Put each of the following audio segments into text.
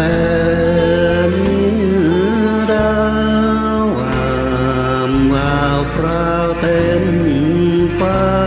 แต่มีดาวามวาวพราวเต็มฟ้า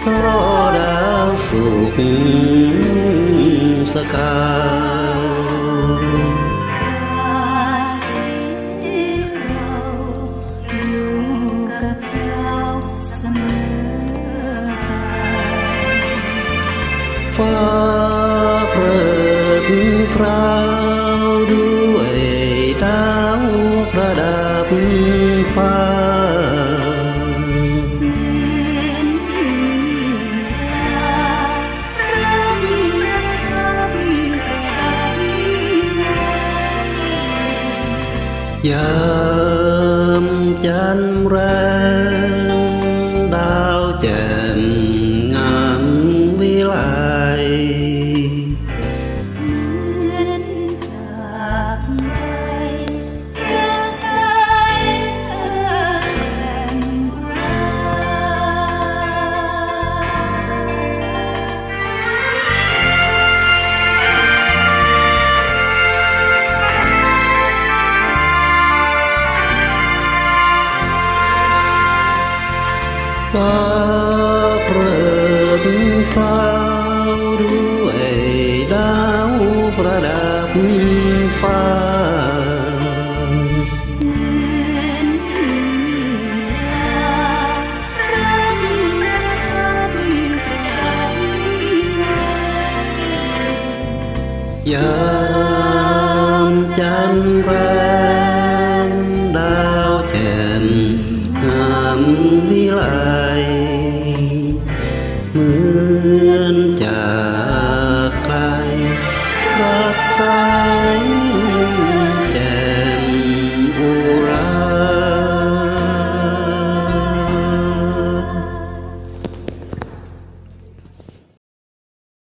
เพราะดาวสุกสกาวสีเราอยู่กับเราเสมอไปฟ้าเพลิดเพราวด้วยดาวประดับฟ้า ยามจันทร์แรงดาวแจ่ ฟ้าเพลิดเพราวด้วยดาวประดับฟ้าเหมือนดาวรำรำรำยามจันทร์ time